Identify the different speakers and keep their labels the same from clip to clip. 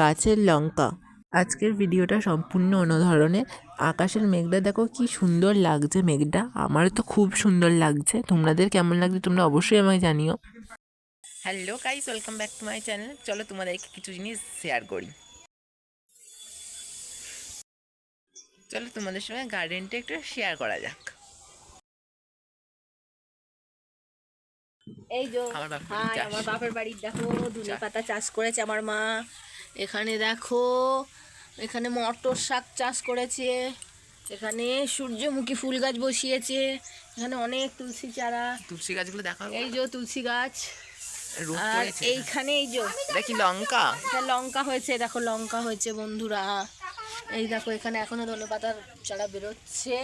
Speaker 1: গাছের লঙ্কা। আজকের ভিডিওটা সম্পূর্ণ অন্য ধরনের। আকাশের মেঘটা দেখো কি সুন্দর লাগছে মেঘটা। আমার তো খুব সুন্দর লাগছে। তোমাদের কেমন লাগছে তোমরা অবশ্যই আমাকে জানিও। Hello guys welcome back to my channel চলো তোমাদেরকে কিছু জিনিস শেয়ার করি। চলো তোমাদের সঙ্গে গার্ডেনটা একটু শেয়ার করা যাক।
Speaker 2: এই যে
Speaker 1: আমার বাপের বাড়ির
Speaker 2: আমার বাপের বাড়ির দেখো ধনে পাতা চাষ করেছে আমার মা। এখানে দেখো এখানে মটর শাক চাষ করেছে এখানে সূর্যমুখী ফুল গাছ বসিয়েছে এখানে অনেক তুলসী চারা।
Speaker 1: তুলসী গাছগুলো দেখা
Speaker 2: এই যে তুলসী গাছ। আর এইখানে এই যে
Speaker 1: দেখি লঙ্কা?
Speaker 2: এটা লঙ্কা হয়েছে দেখো লঙ্কা হয়েছে বন্ধুরা। এই দেখো এখানে এখনও ধনে পাতার চারা বেরোচ্ছে।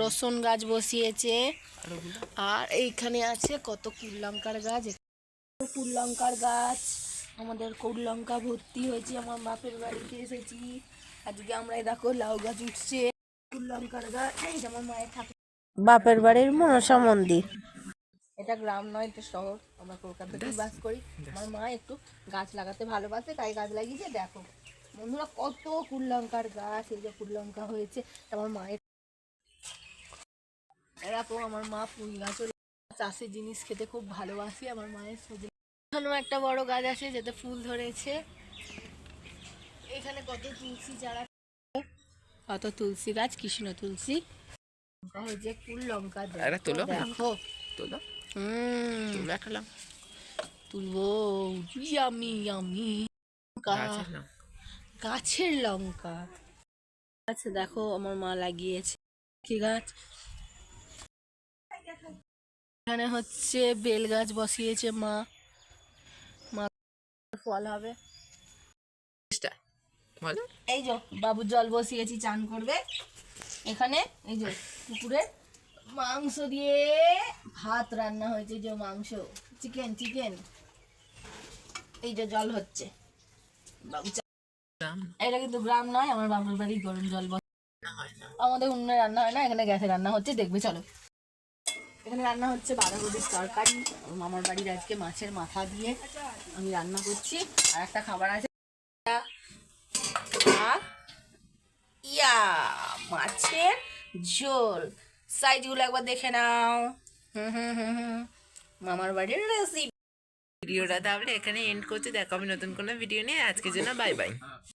Speaker 2: রসুন গাছ বসিয়েছে।
Speaker 1: আর
Speaker 2: এইখানে আছে কত কুল লঙ্কার গাছ। কুল লঙ্কার গাছ। আমাদের লঙ্কা ভর্তি হয়েছে আমার বাপের বাড়িতে এসেছি। আজকে আমরা দেখো লাউ গাছ উঠছে। লঙ্কার গাছ আমার মায়ের ঠাকুর। বাপের বাড়ির মনসা মন্দির। এটা গ্রাম নয় এটা শহর। আমরা কলকাতাতেই বাস করি। আমার মা একটু গাছ লাগাতে ভালোবাসে তাই গাছ লাগিয়েছে দেখো। বন্ধুরা কত কুল লঙ্কার গাছ এই যে কুল লঙ্কা হয়েছে আমার মায়ের এরকম আমার মা ফুল গাছও চাষের জিনিস খেতে খুব ভালোবাসি আমার মায়ের সবজি এখানেও একটা বড় গাছ আছে যেতে ফুল ধরেছে। এখানে কত তুলসী চারা কত তুলসী গাছ কৃষ্ণ তুলসী। হয়েছে ফুল লঙ্কা
Speaker 1: আরে তোলো।
Speaker 2: দেখো।
Speaker 1: তোলো।
Speaker 2: হুম।
Speaker 1: তুলো একটা লঙ্কা
Speaker 2: তুলবো। Yummy yummy.
Speaker 1: গাছের লঙ্কা।
Speaker 2: আচ্ছা দেখো আমার মা লাগিয়েছে। কি গাছ? এখানে হচ্ছে বেল গাছ বসিয়েছে মা। ফল হবে। এই যে বাবু জল বসিয়েছি চান করবে। এখানে এই যে পুকুরে মাংস দিয়ে ভাত রান্না হয়েছে যে মাংস। Chicken chicken. এই যে জল হচ্ছে। বাবু এটা কিন্তু গ্রাম নয় আমার বাবুর বাড়ি গরম জল আমাদের উনুনে রান্না হয় না এখানে গ্যাসে রান্না হচ্ছে দেখবে চলো। এখানে রান্না হচ্ছে বাঁধাকপির তরকারি। মামার বাড়ির আজকে মাছের মাথা দিয়ে আমি রান্না করছি। আর একটা খাবার আছে। ইয়া, মাছের ঝোল। সাইজগুলো একবার দেখে নাও। হুম হুম হুম হুম। মামার বাড়ির রেসিপি
Speaker 1: ভিডিওটা তাহলে এখানে এন্ড করতে দেখো আমি নতুন কোনো ভিডিও নিয়ে। আজকের জন্য বাই বাই